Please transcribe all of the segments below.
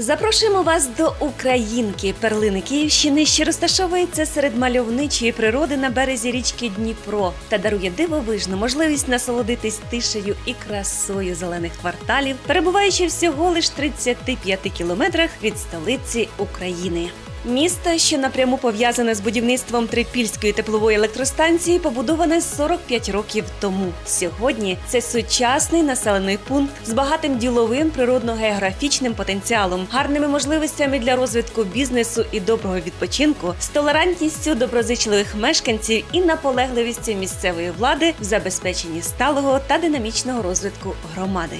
Запрошуємо вас до Українки, перлини Київщини, що розташовується серед мальовничої природи на березі річки Дніпро та дарує дивовижну можливість насолодитись тишею і красою зелених кварталів, перебуваючи всього лиш 35 кілометрах від столиці України. Місто, що напряму пов'язане з будівництвом Трипільської теплової електростанції, побудоване 45 років тому. Сьогодні це сучасний населений пункт з багатим діловим природно-географічним потенціалом, гарними можливостями для розвитку бізнесу і доброго відпочинку, з толерантністю доброзичливих мешканців і наполегливістю місцевої влади в забезпеченні сталого та динамічного розвитку громади.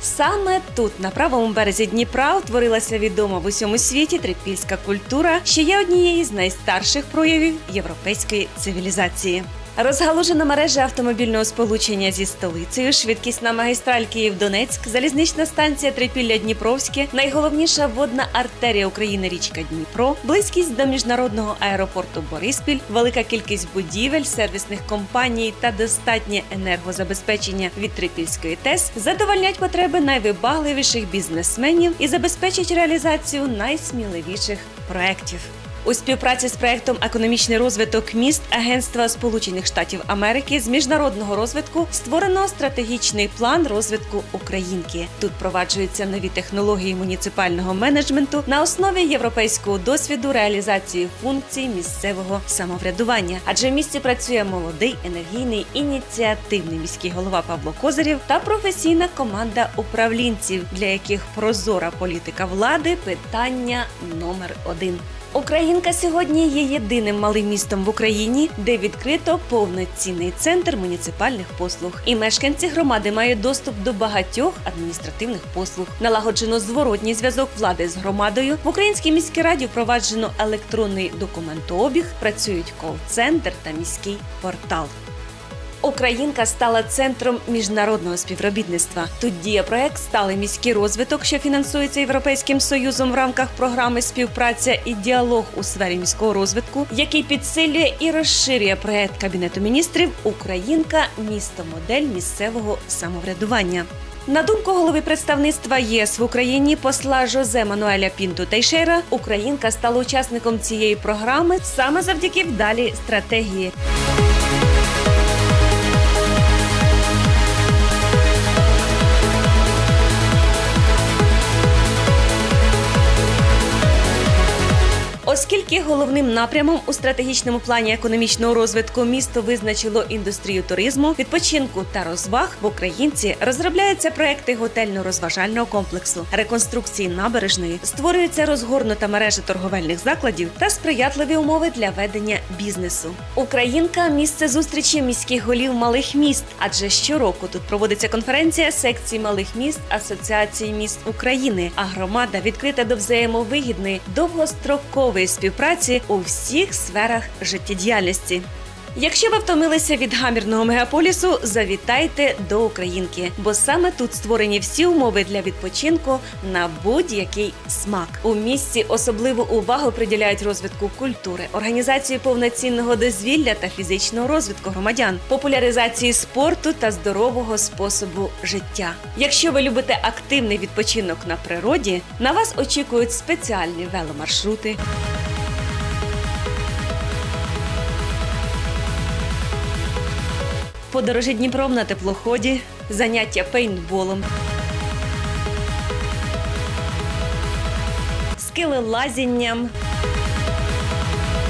Саме тут, на правому березі Дніпра, утворилася відома в усьому світі трипільська культура, що є однією з найстарших проявів європейської цивілізації. Розгалужена мережа автомобільного сполучення зі столицею, швидкісна магістраль Київ-Донецьк, залізнична станція Трипілля Дніпровське, найголовніша водна артерія України річка Дніпро, близькість до міжнародного аеропорту Бориспіль, велика кількість будівель, сервісних компаній та достатнє енергозабезпечення від Трипільської ТЕС задовольнять потреби найвибагливіших бізнесменів і забезпечать реалізацію найсміливіших проєктів. У співпраці з проектом Економічний розвиток міст Агентства Сполучених Штатів Америки з міжнародного розвитку створено стратегічний план розвитку Українки. Тут проваджуються нові технології муніципального менеджменту на основі європейського досвіду реалізації функцій місцевого самоврядування. Адже в місті працює молодий, енергійний, ініціативний міський голова Павло Козирів та професійна команда управлінців, для яких прозора політика влади питання номер один. Українка сьогодні є єдиним малим містом в Україні, де відкрито повноцінний центр муніципальних послуг. І мешканці громади мають доступ до багатьох адміністративних послуг. Налагоджено зворотній зв'язок влади з громадою. В українській міській раді впроваджено електронний документообіг, працюють кол-центр та міський портал. Українка стала центром міжнародного співробітництва. Тут діє проект Сталий міський розвиток, що фінансується Європейським союзом в рамках програми Співпраця і діалог у сфері міського розвитку, який підсилює і розширює проект Кабінету міністрів Українка місто модель місцевого самоврядування. На думку голови представництва ЄС в Україні посла Жозе Мануеля Пінту Тейшера, Українка стала учасником цієї програми саме завдяки вдалій стратегії. Оскільки головним напрямом у стратегічному плані економічного розвитку місто визначило індустрію туризму, відпочинку та розваг в Українці розробляються проекти готельно-розважального комплексу, реконструкції набережної, створюється розгорнута мережа торговельних закладів та сприятливі умови для ведення бізнесу. Українка місце зустрічі міських голів малих міст, адже щороку тут проводиться конференція секції малих міст Асоціації міст України. А громада відкрита до взаємовигідної довгострокової співпраці у всіх сферах життєдіяльності. Якщо ви втомилися від гамірного мегаполісу, завітайте до Українки, бо саме тут створені всі умови для відпочинку на будь-який смак. У місті особливу увагу приділяють розвитку культури, організації повноцінного дозвілля та фізичного розвитку громадян, популяризації спорту та здорового способу життя. Якщо ви любите активний відпочинок на природі, на вас очікують спеціальні веломаршрути. Подорожі Дніпром на теплоході, заняття пейнтболом, скелелазінням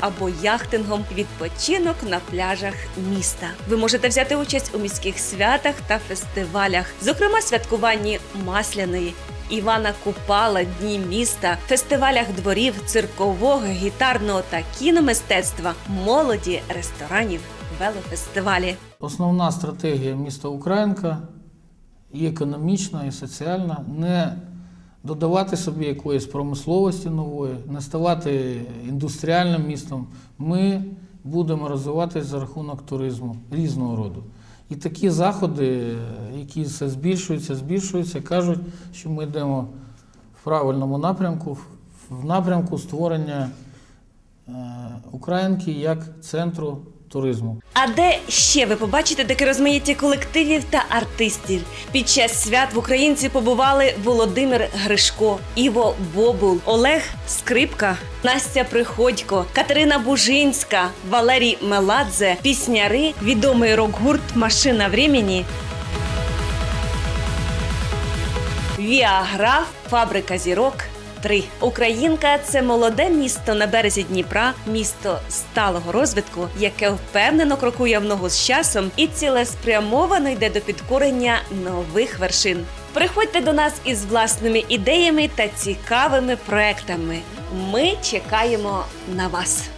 або яхтингом, відпочинок на пляжах міста. Ви можете взяти участь у міських святах та фестивалях, зокрема святкуванні Масляної. Івана Купала, Дні міста, фестивалях дворів, циркового, гітарного та кіномистецтва, молоді, ресторанів, велофестивалі. Основна стратегія міста Українка і економічна, і соціальна не додавати собі якоїсь промисловості нової, не ставати індустріальним містом. Ми будемо розвиватися за рахунок туризму різного роду. І такі заходи, які все збільшуються, збільшуються, кажуть, що ми йдемо в правильному напрямку, в напрямку створення е, Українки як центру туризму. А де ще ви побачите таке розмаїття колективів та артистів? Під час свят в Українці побували Володимир Гришко, Іво Бобул, Олег Скрипка, Настя Приходько, Катерина Бужинська, Валерій Меладзе, пісняри, відомий рок-гурт Машина времени. Віаграф, фабрика зірок. 3. Українка це молоде місто на березі Дніпра, місто сталого розвитку, яке впевнено крокує в ногу з часом і цілеспрямовано йде до підкорення нових вершин. Приходьте до нас із власними ідеями та цікавими проектами. Ми чекаємо на вас.